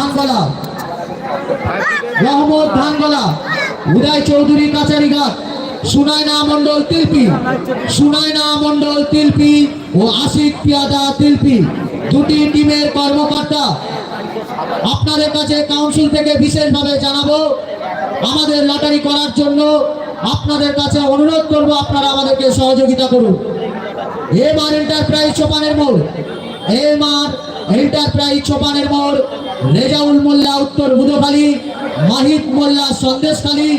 ধানগলা রহমত ধানগলা উদয় চৌধুরী কাচারিঘাট সুনায়না মন্ডল তিলপি। সুনায়না মন্ডল তিলপি ও আশিক পিয়াদা তিলপি। দুটি টিমের কর্মকর্তা। আপনাদের কাছে কাউন্সিল থেকে বিশেষভাবে জানাব, আমাদের লটারি করার জন্য আপনাদের কাছে অনুরোধ করব, আপনারা আমাদেরকে সহযোগিতা করুন। এমআর এন্টারপ্রাইজ চোপানের মোড়। এমআর এন্টারপ্রাইজ চোপানের মোড়। রেজাউল মোল্লা, উত্তর বুধখালী মাহিদ মোল্লা সন্দেশখালী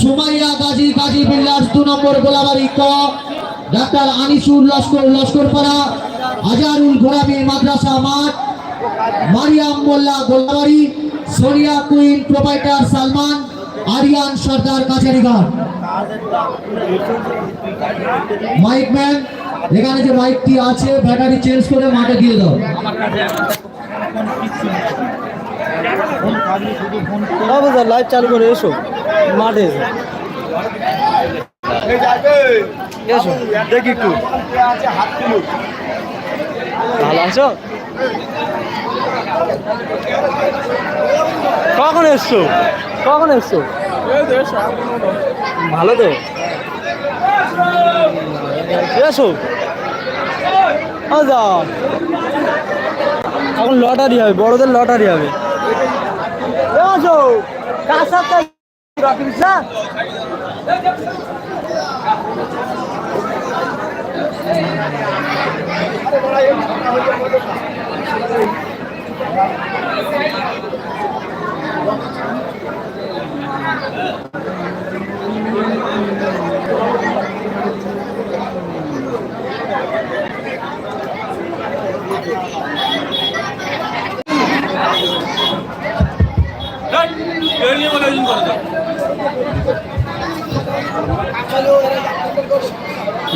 সুমাইয়া গাজী গাজী বিল্লাস, দু নম্বর গোলাবাড়ি ক, ডাক্তার আনিসুর লস্কর, লস্করপাড়া, হাজারুল গোলামী মাদ্রাসা মাঠ, Mariyam Molla Golabari, Sonia queen proprietor Salman, Ariyan Sardar Kachharighat mike man এখানে যে মাইকটি আছে ব্যাটারি চেঞ্জ করে মাঠে দিয়ে দাও। লাইভ চালু করে এসো। মাঠে এসো। দেখি একটু। ভালো আছো? কখন এসছো? কখন এসছো? ভালো তো? এসো। এখন লটারি হবে বড়দের লটারি হবে।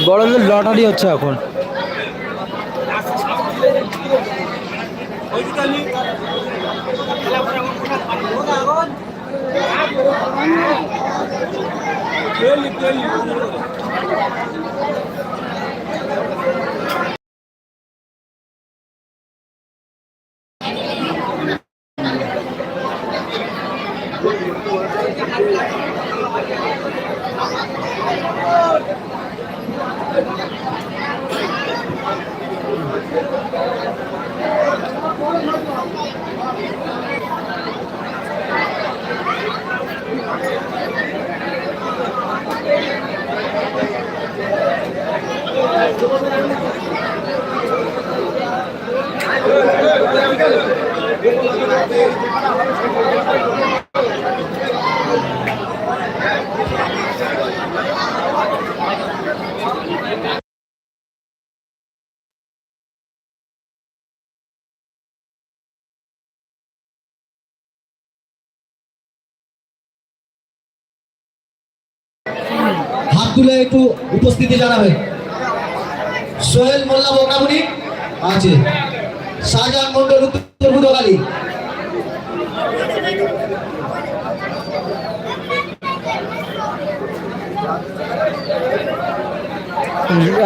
বড়দের লটারি হচ্ছে এখন। হাত তুলে একটু উপস্থিতি জানাবেন। সোহেল মোল্লা বোকামুনি আছে। শাহজাহান মন্ডল উত্তর বুধকালী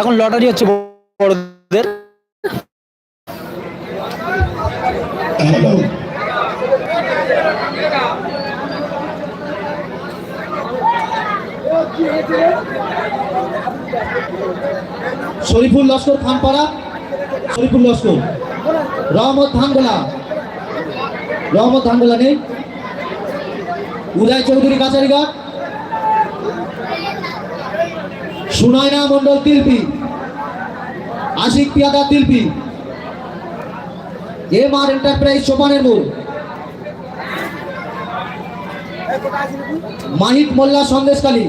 এখন লটারি হচ্ছে বড়দের। শরীফুল লস্কর খানপাড়া, শরীফুল লস্কর। রহমত ধানগোলা। রহমত ধানগোলা নেই। Uday Chowdhury Kachharighat Sunayana Mondal Tilpi. Ashik Piyada Tilpi. M R enterprise সোপানের মোড়। Mahit Molla Sandeshkhali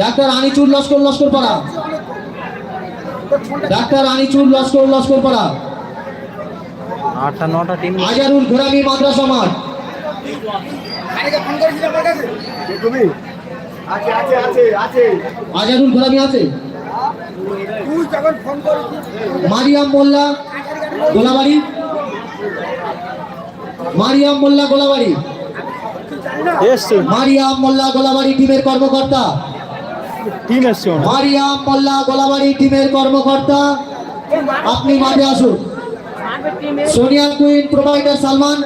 doctor Anisur Laskar Laskarpara. Doctor Anisur Laskar Laskar পাড়া। আটটা নটা টিম আজারুল ঘোরামি মাদ্রাসা মাঠ। আছে আছে আছে আছে। আজারুল ঘোরামি আছে? তুই যখন ফোন করিস মারিয়াম মোল্লা গোলাবাড়ি? মারিয়াম মোল্লা গোলাবাড়ি? মারিয়াম মোল্লা গোলাবাড়ি টিমের কর্মকর্তা। টিম এসছে। মারিয়াম মোল্লা গোলাবাড়ি টিমের কর্মকর্তা। আপনি মাঠে আসুন। Sonia queen provider Salman.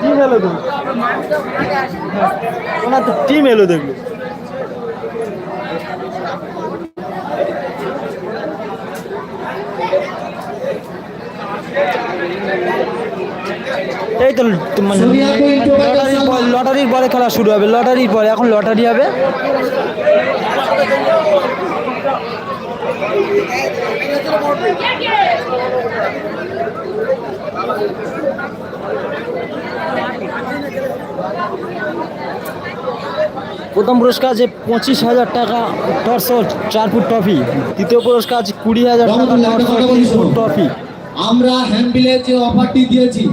Team এলো দেখুন। টিম এলো দেখল এই তো মানে লটারির পরে লটারির পরে খেলা শুরু হবে। লটারির পরে, এখন লটারি হবে। প্রথম পুরস্কার আছে পঁচিশ হাজার টাকা টর্সো চার ফুট ট্রফি। দ্বিতীয় পুরস্কার আছে কুড়ি হাজার টাকা ট্রফি। আমরা হ্যান্ডবিলের যে অফারটি দিয়েছি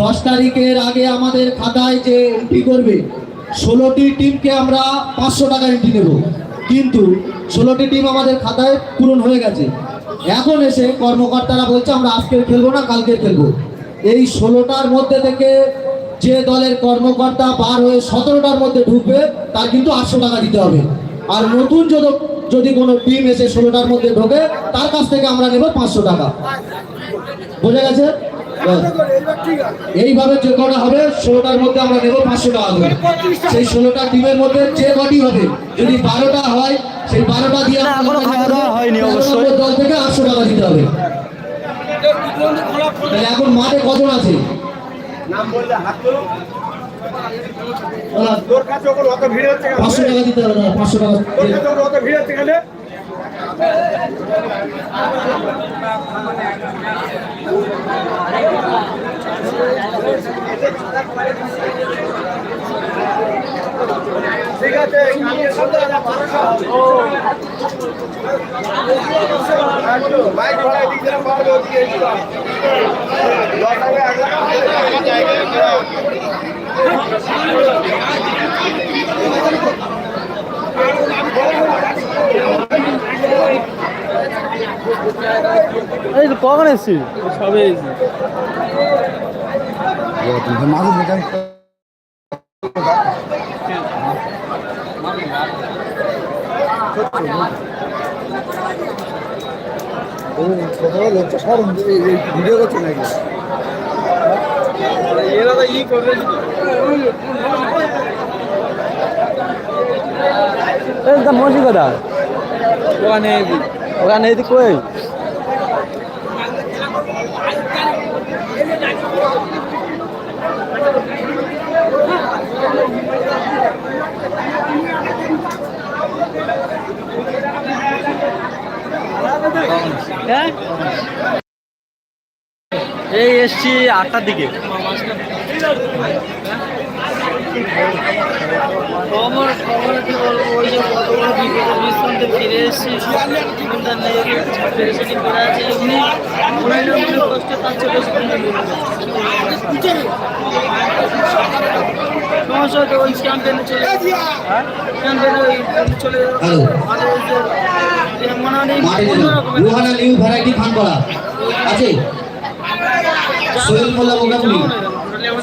দশ তারিখের আগে আমাদের খাতায় যে এন্ট্রি করবে, ষোলোটি টিমকে আমরা পাঁচশো টাকা এন্ট্রি নেব। কিন্তু ষোলোটি টিম আমাদের খাতায় পূরণ হয়ে গেছে। এখন এসে কর্মকর্তারা বলছে, আমরা আজকের খেলব না কালকে খেলব। এই ষোলোটার মধ্যে থেকে যে দলের কর্মকর্তা বার হয়ে সতেরোটার মধ্যে ঢুকবে, তার কিন্তু আটশো টাকা দিতে হবে। আর নতুন যদি যদি কোনো টিম এসে ষোলোটার মধ্যে ঢোকে, তার কাছ থেকে আমরা নেব পাঁচশো টাকা। বোঝা গেছে? এইভাবে যে কটা হবে ষোলোটার মধ্যে আমরা নেব পাঁচশো টাকা করে। সেই ষোলোটা টিমের মধ্যে যে কটি হবে যদি বারোটা হয় সেই বারোটা দিয়ে এখনও খাওয়া দাওয়া হয়নি তেরো অবশ্যই। নম্বর দল থেকে আটশো টাকা দিতে হবে। তাহলে এখন মাঠে কজন আছে? পাঁচশো টাকা দিতে হবে পাঁচশো টাকা ঠিক আছে কালকে সন্ধ্যাবেলা বারোটা বাইক ভাড়া এদিক দিয়ে পারবে ওদিকে দশ আগে এক লাখ এই তো কখন এসছি সবে এসছি। ভিডিও করছে নাকি এরা তো ই করবে ওখানে ওখানে এই তো কই? হ্যাঁ? এই এসছি আটটার দিকে। খবর খবর কি বলব ওই যে কত বড় বিপদে ফিরে এসেছি জীবনটা নিয়ে পেরেশানি করে আছে এমনি মনে কষ্ট তার ছোট সমস্যা হতো ওই ক্যাম্পেনে চলে ক্যাম্পেনে ওই চলে রুহানা নিউ ভ্যারাইটি খান করা আছে সোহেল মোল্লা মোকামুলি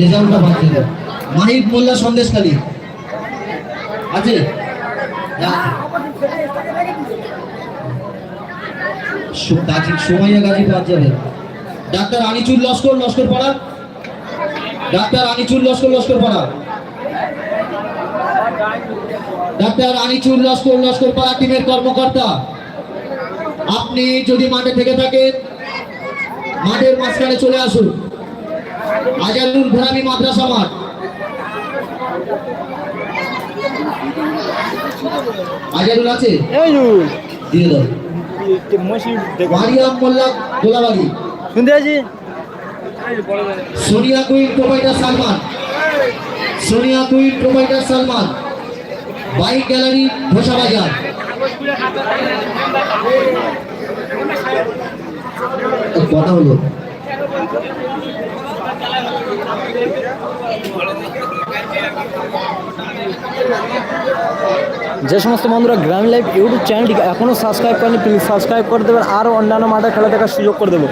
রেজাল্টটা বাড়ছে না। মাহিব মোল্লা আছে doctor Anisur Laskar Laskar doctor Anisur Laskar Laskar doctor Anisur Laskar টিমের কর্মকর্তা। আপনি যদি মাঠে থেকে থাকেন, মাঠের মাঝখানে চলে আসুন। আজানুল ঘোরামি মাদ্রাসা মাঠ। আজানুল আছে? দিয়ে দাও। মারিয়াম মোল্লা গোলাবাড়ি শুনতে আছি Sonia queen provider Salman. Sonia queen provider Salman. Bike gallery Ghosha Bazar. কথা হলো। যে সমস্ত বন্ধুরা গ্রামীণ লাইভ ইউটিউব চ্যানেলটি এখনও সাবস্ক্রাইব করেনি প্লিজ সাবস্ক্রাইব করে দেবেন আরও অন্যান্য মাঠে খেলা দেখার সুযোগ করে দেবো।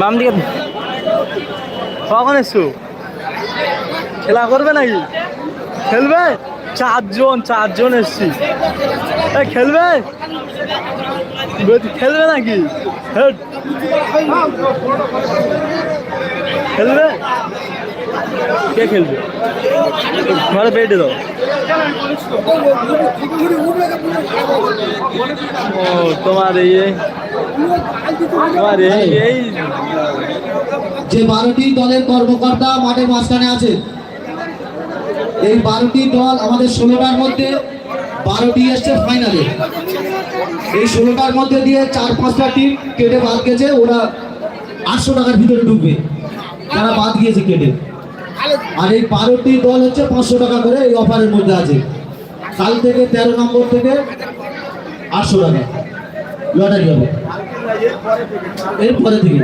বাম দিকে কখন এসছো খেলা করবে নাকি? খেলবে? চারজন চারজন এসছি। খেলবে? খেলবে নাকি। খেলবে? কে খেলবে? ঘরে পেটে দাও ও, তোমার এই তোমার এই এই যে বারোটি দলের কর্মকর্তা মাঠের মাঝখানে আছে, এই বারোটি দল আমাদের ষোলোটার মধ্যে বারোটি এসছে ফাইনালে। এই ষোলোটার মধ্যে দিয়ে চার পাঁচটা টিম কেটে বাদ গেছে, ওরা আটশো টাকার ভিতরে ঢুকবে। তারা বাদ গিয়েছে কেটে। আর এই বারোটি দল হচ্ছে পাঁচশো টাকা করে এই অফারের মধ্যে আছে। কাল থেকে তেরো নম্বর থেকে আটশো টাকা। লটারি হবে। এরপরে থেকে।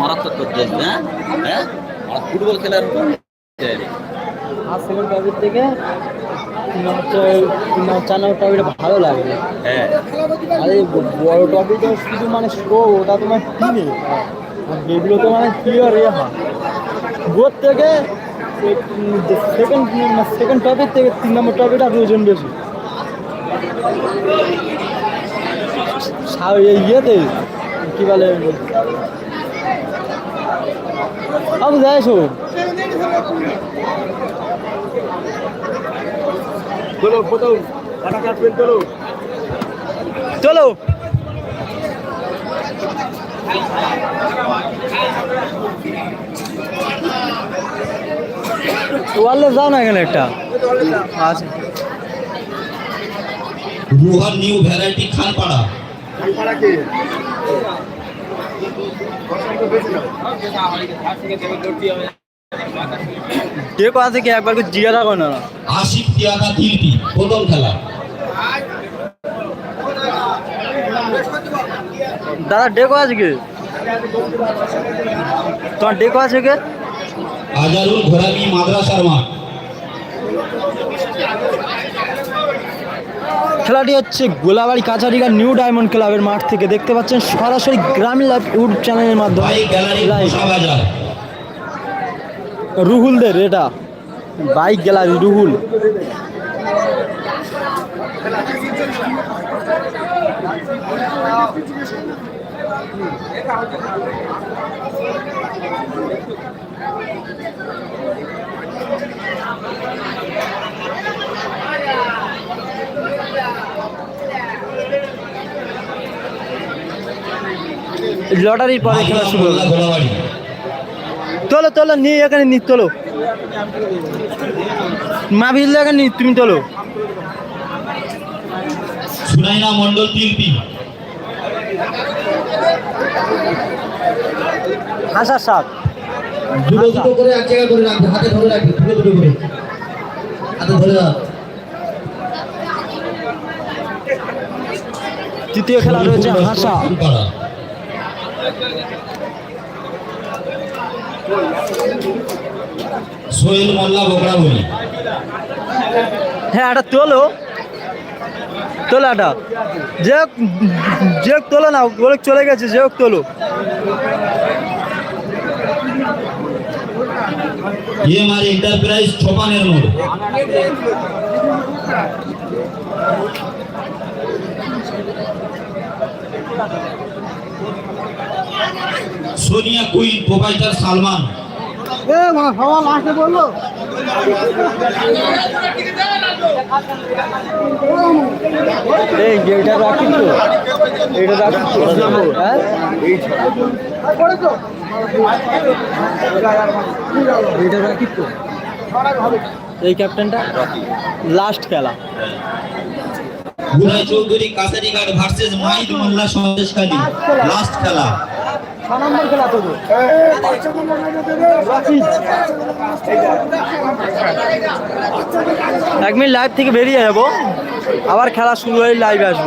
মারাত্মক করতে হ্যাঁ? হ্যাঁ? ফুটবল খেলার আর সেকেন্ড টপিক থেকে চার নম্বর টপিকটা ভালো লাগবে হ্যাঁ। আর বড় টপিকটা শুধু মানে শো ওটা তোমার আর যেগুলো তো মানে ক্লিয়ার ইয়ে হয়। বোর থেকে সেকেন্ড সেকেন্ড টপিক থেকে তিন নম্বর টপিকটা ওজন বেশি। ইয়েতে কি বলে? আমি যাই শোন চলো ওয়ালে যাও না এখানে একটা আচ্ছা নিউ ভ্যারাইটি খানপাড়া কে আছে কি একবার করে জিজ্ঞাসা করো না। আশিক তিয়াদা দিলপি প্রথম খেলা। দাদা ডেকো আছে কি? তোমার ডেকো আছে কে? আজারুল ঘোরামি মাদ্রাসার মাঠ। খেলাটি হচ্ছে গোলাবাড়ি কাছারিগা নিউ ডায়মন্ড ক্লাবের মাঠ থেকে। দেখতে পাচ্ছেন সরাসরি গ্রামীণ লাইভ ইউটিউব চ্যানেলের মাধ্যমে লাইভ রুহুলদের এটা। Bike gallery Ruhul. লটারির পরে খেলা শুরু তোলো তোলো নিয়ে এখানে নি তোলো। মা ভিজলে এখানে নি তুমি তোলো। সুনাইনা মন্ডল দিলপি হাসার সাপ। দুটো দুটো করে এক জায়গায় করে রাখবে হাতে ধরে রাখবে দুটো দুটো করে। হাতে ধরে রাখ। তৃতীয় খেলা রয়েছে হাসা। সোহেল মোল্লা বকরাবলি হ্যাঁ এটা তোলো। তোলো এটা যে হোক- যে তোলো না বলে চলে গেছে যে হোক তোলো। ইএমআর এন্টারপ্রাইজ ছোপানের মোড়। Sonia queen provider Salman. এটা তো। এটা হ্যাঁ? এটা রাখি তো। এই ক্যাপ্টেনটা? লাস্ট খেলা। চৌধুরী কাছারিঘাট ভার্সেস মাহিদ মোল্লা সন্দেশখালী। লাস্ট খেলা। নম্বর খেলা তো এক মিনিট লাইভ থেকে বেরিয়ে যাব। আবার খেলা শুরু হয়ে লাইভে আসব।